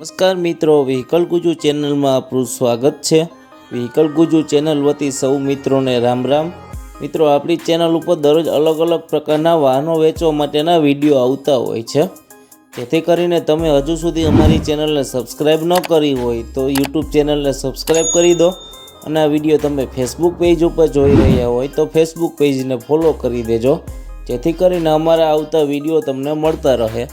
નમસ્કાર મિત્રો વ્હીકલ ગુજુ ચેનલમાં આપનું સ્વાગત છે. વ્હીકલ ગુજુ ચેનલ વતી સૌ મિત્રોને રામ રામ. મિત્રો, આપણી ચેનલ ઉપર દરરોજ અલગ અલગ પ્રકારના વાહનો વેચવા માટેના વીડિયો આવતા હોય છે. જેથી કરીને તમે હજુ સુધી અમારી ચેનલને સબસ્ક્રાઈબ ન કરી હોય તો યુટ્યુબ ચેનલને સબસ્ક્રાઈબ કરી દો અને આ વીડિયો તમે ફેસબુક પેજ ઉપર જોઈ રહ્યા હોય તો ફેસબુક પેજને ફોલો કરી દેજો. જેથી કરીને અમારા આવતા વીડિયો તમને મળતા રહે.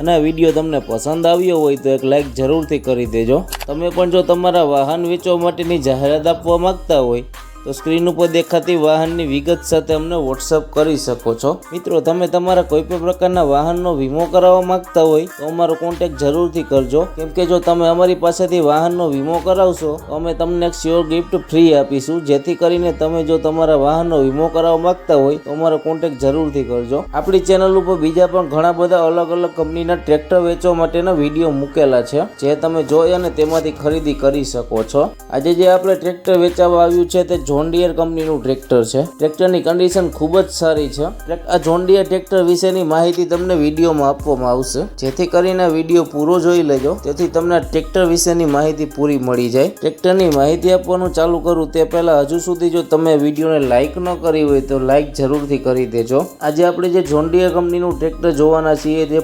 અને વીડિયો તમને પસંદ આવ્યો હોય તો એક લાઈક જરૂરથી કરી દેજો. તમે પણ જો તમારા વાહન વેચવા માટેની જાહેરાત આપવા માંગતા હોય તો સ્ક્રીન ઉપર દેખાતી વાહનની વિગત સાથે અમને વોટ્સઅપ કરી શકો છો. મિત્રો, તમે તમારા કોઈ પણ પ્રકારના વાહનનો વીમો કરાવવા માંગતા હોય, તો અમારો કોન્ટેક્ટ જરૂરથી કરજો. કેમ કે જો તમે અમારી પાસેથી વાહનનો વીમો કરાવશો, તો અમે તમને એક શ્યોર ગિફ્ટ ફ્રી આપીશું. જેથી કરીને તમે જો તમારા વાહનનો વીમો કરાવવા માંગતા હોય, તો અમારો કોન્ટેક્ટ જરૂરથી કરજો. આપણી ચેનલ ઉપર બીજા પણ ઘણા બધા અલગ અલગ કંપનીના ટ્રેક્ટર વેચવા માટેના વીડિયો મૂકેલા છે, જે તમે જોઈ અને તેમાંથી ખરીદી કરી શકો છો. આજે જે આપણે ટ્રેક્ટર વેચાવા આવ્યું છે, તે જોન ડિયર કંપનીનું ટ્રેક્ટર છે. ટ્રેક્ટરની કન્ડિશન ખૂબ જ સારી છે. આ જોન્ડિયર ટ્રેક્ટર વિશેની માહિતી તમને વિડીયોમાં આપવામાં આવશે. જેથી કરીને વીડિયો પૂરો જોઈ લેજો. તેથી તમને ટ્રેક્ટર વિશેની માહિતી પૂરી મળી જાય. ટ્રેક્ટરની માહિતી આપવાનું ચાલુ કરું તે પહેલા હજુ સુધી જો તમે વિડીયોને લાઇક ન કરી હોય તો લાઇક જરૂરથી કરી દેજો. આજે આપણે જે જોનડિયર કંપનીનું ટ્રેક્ટર જોવાના છીએ તે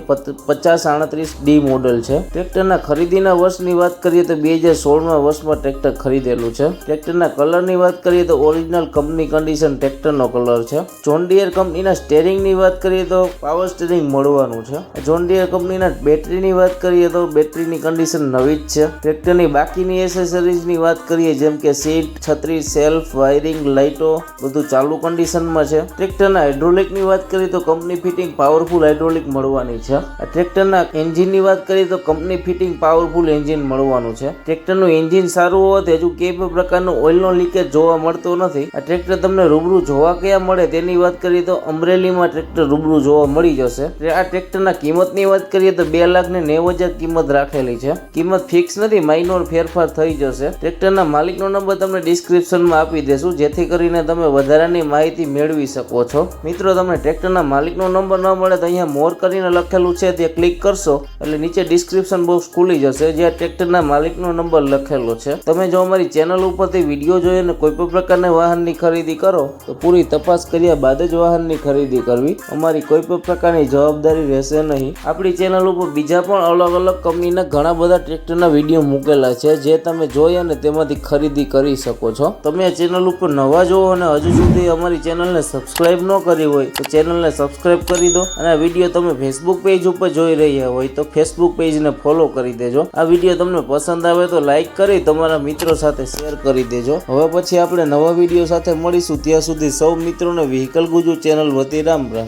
પચાસ આડત્રીસ ડી મોડલ છે. ટ્રેક્ટરના ખરીદીના વર્ષની વાત કરીએ તો બે હજાર સોળમાં વર્ષમાં ટ્રેક્ટર ખરીદેલું છે. ટ્રેક્ટરના કલરની વાત કરીએ તો ઓરિજિનલ કંપની કન્ડિશન ટ્રેક્ટરનો કલર છે. જોન ડિયર કંપનીના સ્ટેરિંગની વાત કરીએ તો પાવર સ્ટેરિંગ મળવાનું છે. જોનડિયર કંપનીના બેટરીની વાત કરીએ તો બેટરીની કન્ડિશન નવી જ છે. ટ્રેક્ટરની બાકીની એસેસરીઝની વાત કરીએ, જેમ કે સીટ છત્રી સેલ્ફ વાયરિંગ લાઇટો બધું ચાલુ કન્ડિશનમાં છે. ટ્રેક્ટરના હાઇડ્રોલિકની વાત કરીએ તો કંપની ફિટિંગ પાવરફુલ હાઇડ્રોલિક મળવાની છે. આ ટ્રેક્ટરના એન્જિનની વાત કરીએ તો કંપની ફિટિંગ પાવરફુલ એન્જિન મળવાનું છે. ટ્રેક્ટરનું એન્જિન સારું હોવાથી હજુ કે પ્રકારનું ઓઇલનો લીકેજ જોવા મળતો નથી. આ ટ્રેક્ટર તમને રૂબરૂ જોવા ક્યાં મળે તેની વાત કરીએ તો અમરેલીમાં ટ્રેક્ટર રૂબરૂ જોવા મળી જશે. આ ટ્રેક્ટરના કિંમતની વાત કરીએ તો બે લાખ ને નેવું હજાર કિંમત રાખેલી છે. કિંમત ફિક્સ નથી માઇનોર ફેરફાર થઈ જશે. ટ્રેક્ટરના માલિકનો નંબર તમને ડિસ્ક્રિપ્શનમાં આપી દેશું, જેથી કરીને તમે વધારાની માહિતી મેળવી શકો છો. મિત્રો, તમને ટ્રેક્ટરના માલિકનો નંબર ન મળે તો અહીંયા મોર કરીને લખેલું છે, તે ક્લિક કરશો, એટલે નીચે ડિસ્ક્રિપ્શન બોક્સ ખુલી જશે, જ્યાં ટ્રેક્ટરના માલિકનો નંબર લખેલો છે. તમે જો અમારી ચેનલ ઉપરથી વીડિયો જોઈ અને કોઈ પણ પ્રકારના વાહનની ખરીદી કરો, તો પૂરી તપાસ કર્યા બાદ જ વાહનની ખરીદી કરવી અમારી કોઈ પણ પ્રકારની જવાબદારી રહેશે નહીં. આપણી ચેનલ ઉપર બીજા પણ અલગ અલગ કંપનીના ઘણા બધા ટ્રેક્ટરના વીડિયો મૂકેલા છે, જે તમે જોઈ અને તેમાંથી ખરીદી કરી શકો છો. તમે આ ચેનલ ઉપર નવા જોવો અને હજુ સુધી અમારી ચેનલને સબસ્ક્રાઇબ ન કરી હોય, તો ચેનલને સબસ્ક્રાઇબ કરી દો અને આ વીડિયો તમે ફેસબુક પેજ ઉપર જોઈ રહ્યા હોય, તો ફેસબુક પેજને ફોલો કરી દેજો. આ વીડિયો તમને પસંદ આવે તો લાઈક કરી, તમારા મિત્રો સાથે શેર કરી દેજો. હવે પછી આપણે નવા વીડિયો સાથે મળીશું. ત્યાં સુધી સૌ મિત્રોને વ્હીકલ ગુજુ ચેનલ વતી રામ રામ.